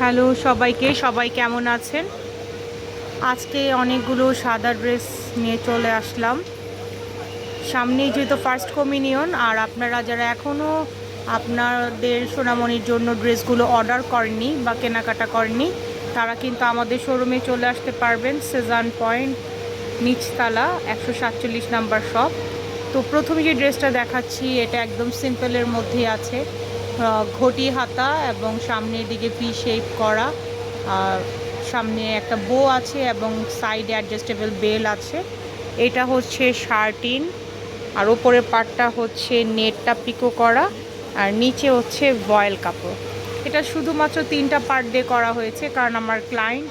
Hello সবাইকে। সবাই কেমন আছেন? আজকে অনেকগুলো সাদা ড্রেস নিয়ে চলে আসলাম। সামনেই যেহেতু ফার্স্ট কমিনিয়ন আর আপনারা যারা এখনও আপনাদের সোনামণির জন্য ড্রেসগুলো অর্ডার করেননি বা কেনাকাটা করেননি, তারা কিন্তু আমাদের শোরুমে চলে আসতে পারবেন। সেজান পয়েন্ট নিচতলা, একশো সাতচল্লিশ নাম্বার শপ তো প্রথমে যে ড্রেসটা দেখাচ্ছি, এটা একদম সিম্পলের মধ্যেই আছে। ঘটি হাতা এবং সামনের দিকে পি শেপ করা। সামনে একটা বো আছে এবং সাইডে অ্যাডজাস্টেবল বেল আছে। এটা হচ্ছে শার্টিন, আর ওপরের পাটটা হচ্ছে নেটটা পিকো করা, আর নিচে হচ্ছে ভয়েল কাপড়। এটা শুধুমাত্র তিনটা পার্ট দিয়ে করা হয়েছে, কারণ আমার ক্লায়েন্ট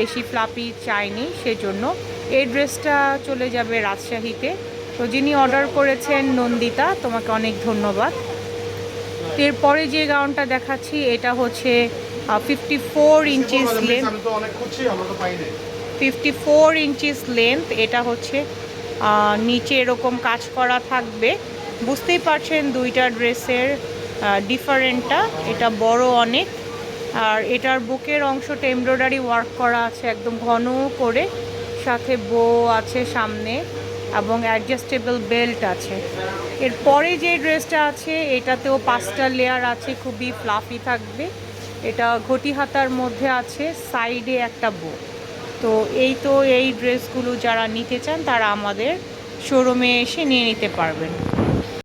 বেশি ফ্লাপি চাইনি সেজন্য। এই ড্রেসটা চলে যাবে রাজশাহীতে। তো যিনি অর্ডার করেছেন নন্দিতা, তোমাকে অনেক ধন্যবাদ। এরপরে যে গাউনটা দেখাচ্ছি, এটা হচ্ছে fifty four inches length fifty four inches length এটা হচ্ছে নিচে এরকম কাজ করা থাকবে। বুঝতেই পারছেন দুইটা ড্রেসের ডিফারেন্টটা এটা বড় অনেক। আর এটার বুকের অংশটা এমব্রয়ডারি ওয়ার্ক করা আছে একদম ঘন করে, সাথে বো আছে সামনে। এবং অ্যাডজাস্টেবল বেল্ট আছে। এরপরে যে ড্রেসটা আছে, এটাতেও পাঁচটা লেয়ার আছে, খুবই ফ্লাফি থাকবে। এটা ঘটি হাতার মধ্যে আছে সাইডে একটা বো তো এই তো এই ড্রেসগুলো যারা নিতে চান, তারা আমাদের শোরুমে এসে নিয়ে নিতে পারবেন।